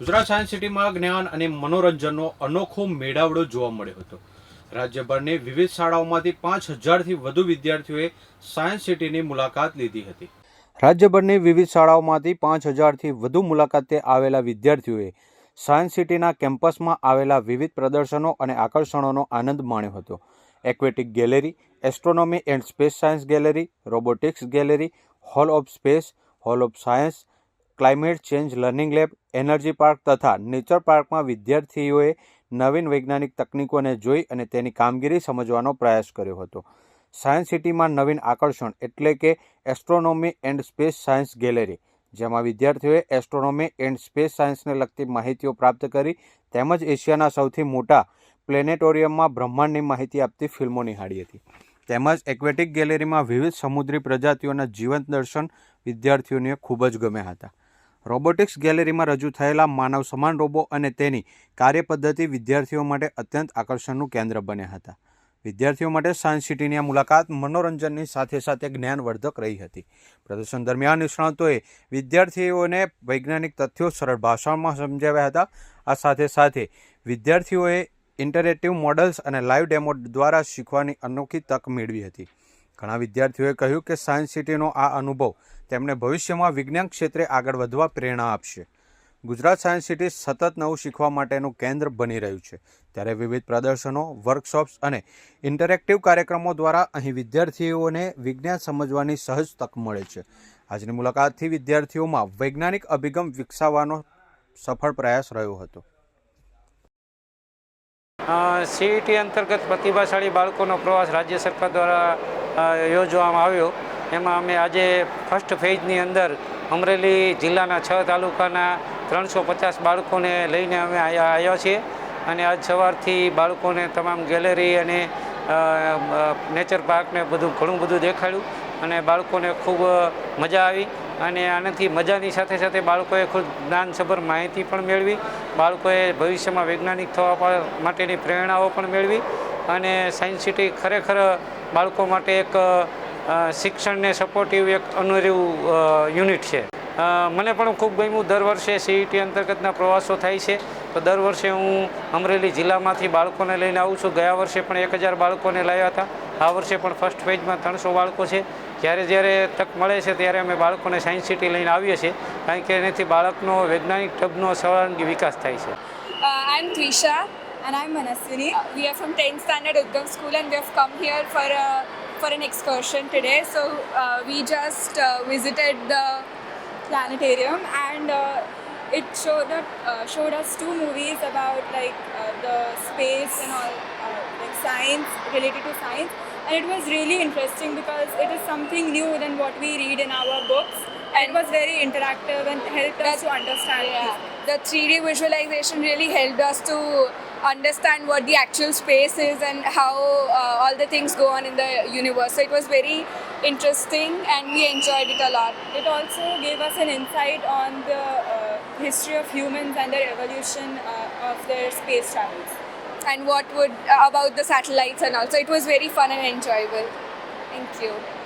Gujarat science સિટીમાં જ્ઞાન અને મનોરંજનનો અનોખો મેળાવડો જોવા મળ્યો હતો. રાજ્યભરની વિવિધ શાળાઓમાંથી પાંચ હજારથી વધુ વિદ્યાર્થીઓએ સાયન્સ સિટીની મુલાકાત લીધી હતી. રાજ્યભરની વિવિધ શાળાઓમાંથી પાંચ હજારથી વધુ મુલાકાતે આવેલા વિદ્યાર્થીઓએ સાયન્સ સિટીના કેમ્પસમાં આવેલા વિવિધ પ્રદર્શનો અને આકર્ષણોનો આનંદ માણ્યો હતો. Aquatic gallery, astronomy and space science gallery, robotics gallery, hall of space, hall of science, climate change learning lab energy park તથા નેચર પાર્કમાં વિદ્યાર્થીઓએ નવીન વૈજ્ઞાનિક તકનીકોને જોઈ અને તેની કામગીરી સમજવાનો પ્રયાસ કર્યો હતો. સાયન્સ સિટીમાં નવીન આકર્ષણ એટલે કે astronomy and space science gallery, જેમાં વિદ્યાર્થીઓએ એસ્ટ્રોનોમી એન્ડ સ્પેસ સાયન્સને લગતી માહિતીઓ પ્રાપ્ત કરી, તેમજ એશિયાના સૌથી મોટા પ્લેનેટોરિયમમાં બ્રહ્માંડની માહિતી આપતી ફિલ્મો નિહાળી હતી. તેમજ એક્વેટિક ગેલેરીમાં વિવિધ સમુદ્રી પ્રજાતિઓના જીવંત દર્શન વિદ્યાર્થીઓને ખૂબ જ ગમ્યા હતા. રોબોટિક્સ ગેલેરીમાં રજૂ થયેલા માનવ સમાન રોબો અને તેની કાર્યપદ્ધતિ વિદ્યાર્થીઓ માટે અત્યંત આકર્ષણનું કેન્દ્ર બન્યા હતા. વિદ્યાર્થીઓ માટે સાયન્સ સિટીની આ મુલાકાત મનોરંજનની સાથે સાથે જ્ઞાનવર્ધક રહી હતી. પ્રદર્શન દરમિયાન નિષ્ણાતોએ વિદ્યાર્થીઓને વૈજ્ઞાનિક તથ્યો સરળ ભાષામાં સમજાવ્યા હતા. આ સાથે સાથે વિદ્યાર્થીઓએ ઇન્ટરેક્ટિવ મોડલ્સ અને લાઇવ ડેમો દ્વારા શીખવાની અનોખી તક મેળવી હતી. ઘણા વિદ્યાર્થીઓએ કહ્યું કે સાયન્સ સિટીનો આ અનુભવ તેમને ભવિષ્યમાં વિજ્ઞાન ક્ષેત્રે આગળ વધવા પ્રેરણા આપશે. ગુજરાત સાયન્સ સિટી સતત નવું શીખવા માટેનું કેન્દ્ર બની રહ્યું છે. ત્યારે વિવિધ પ્રદર્શનો, વર્કશોપ્સ અને ઇન્ટરેક્ટિવ કાર્યક્રમો દ્વારા અહીં વિદ્યાર્થીઓને વિજ્ઞાન સમજવાની સહજ તક મળે છે. આજની મુલાકાતથી વિદ્યાર્થીઓમાં વૈજ્ઞાનિક અભિગમ વિકસાવવાનો સફળ પ્રયાસ રહ્યો હતો. સીઈટી અંતર્ગત પ્રતિભાશાળી બાળકોનો પ્રવાસ રાજ્ય સરકાર દ્વારા યોજવામાં આવ્યો. એમાં અમે આજે ફર્સ્ટ ફેઝની અંદર અમરેલી જિલ્લાના છ તાલુકાના ત્રણસો પચાસ બાળકોને લઈને અમે આવ્યા છીએ. અને આજ સવારથી બાળકોને તમામ ગેલેરી અને નેચર પાર્કને બધું ઘણું બધું દેખાડ્યું. અને બાળકોને ખૂબ મજા આવી. અને આનાથી મજાની સાથે સાથે બાળકોએ ખૂબ જ્ઞાનસભર માહિતી પણ મેળવી, બાળકોએ ભવિષ્યમાં વૈજ્ઞાનિક થવા માટેની પ્રેરણાઓ પણ મેળવી અને સાયન્સ સિટી ખરેખર બાળકો માટે એક શિક્ષણને સપોર્ટિવ એક અનુરું યુનિટ છે. મને પણ ખૂબ ગમ્યું દર વર્ષે સીઈટી અંતર્ગતના પ્રવાસો થાય છે. તો દર વર્ષે હું અમરેલી જિલ્લામાંથી બાળકોને લઈને આવું છું. ગયા વર્ષે પણ એક હજાર બાળકોને લાવ્યા હતા. આ વર્ષે પણ ફર્સ્ટ ફેઝમાં ત્રણસો બાળકો છે. જ્યારે જ્યારે તક મળે છે ત્યારે અમે બાળકોને સાયન્સ સિટી લઈને આવીએ છીએ કારણ કે એનાથી બાળકનો વૈજ્ઞાનિક ઢબનો સર્વાંગી વિકાસ થાય છે Uh, are from 10th standard Udgam School and we have come here for, a, for an excursion today. So uh, we just uh, visited the planetarium and uh, it showed, up, uh, showed us two movies about like uh, the space and all, uh, like science, related to science. And it was really interesting because it is something new than what we read in our books. And it was very interactive and helped us to understand. Yeah, the 3D visualization really helped us to understand what the actual space is and how uh, all the things go on in the universe. So it was very interesting and we enjoyed it a lot. It also gave us an insight on the uh, history of humans and their evolution uh, of their space travels. And what would uh, about the satellites and also it was very fun and enjoyable. Thank you.